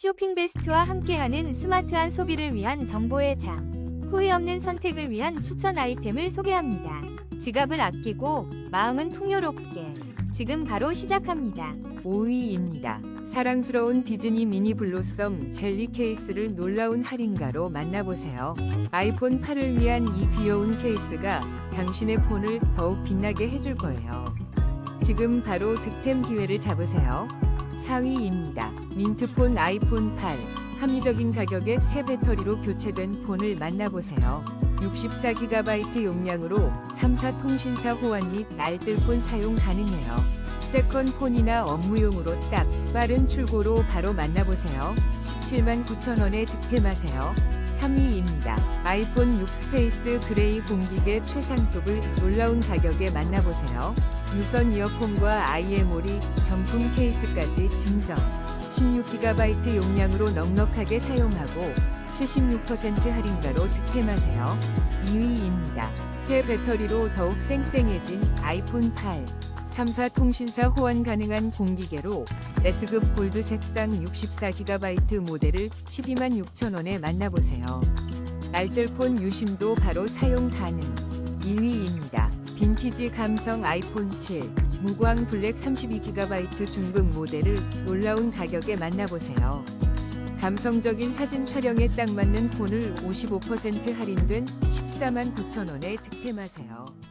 쇼핑 베스트와 함께하는 스마트한 소비를 위한 정보의 장. 후회 없는 선택을 위한 추천 아이템을 소개합니다. 지갑을 아끼고 마음은 풍요롭게. 지금 바로 시작합니다. 5위입니다. 사랑스러운 디즈니 미니 블로썸 젤리 케이스를 놀라운 할인가로 만나보세요. 아이폰 8을 위한 이 귀여운 케이스가 당신의 폰을 더욱 빛나게 해줄 거예요. 지금 바로 득템 기회를 잡으세요. 4위입니다. 민트폰 아이폰 8. 합리적인 가격에 새 배터리로 교체된 폰을 만나보세요. 64GB 용량으로 3사 통신사 호환 및 날뜰폰 사용 가능해요. 세컨폰이나 업무용으로 딱 빠른 출고로 바로 만나보세요. 17만 9천원에 득템하세요. 3위입니다. 아이폰 6 스페이스 그레이 공기계 최상급을 놀라운 가격에 만나보세요. 유선 이어폰과 IMO리 정품 케이스까지 증정. 16GB 용량으로 넉넉하게 사용하고 76% 할인가로 득템하세요. 2위입니다. 새 배터리로 더욱 쌩쌩해진 아이폰 8. 3사 통신사 호환 가능한 공기계로 S급 골드 색상 64GB 모델을 12만 6천원에 만나보세요. 알뜰폰 유심도 바로 사용 가능. 2위입니다. 빈티지 감성 아이폰 7 무광 블랙 32GB 중급 모델을 놀라운 가격에 만나보세요. 감성적인 사진 촬영에 딱 맞는 폰을 55% 할인된 14만 9천원에 득템하세요.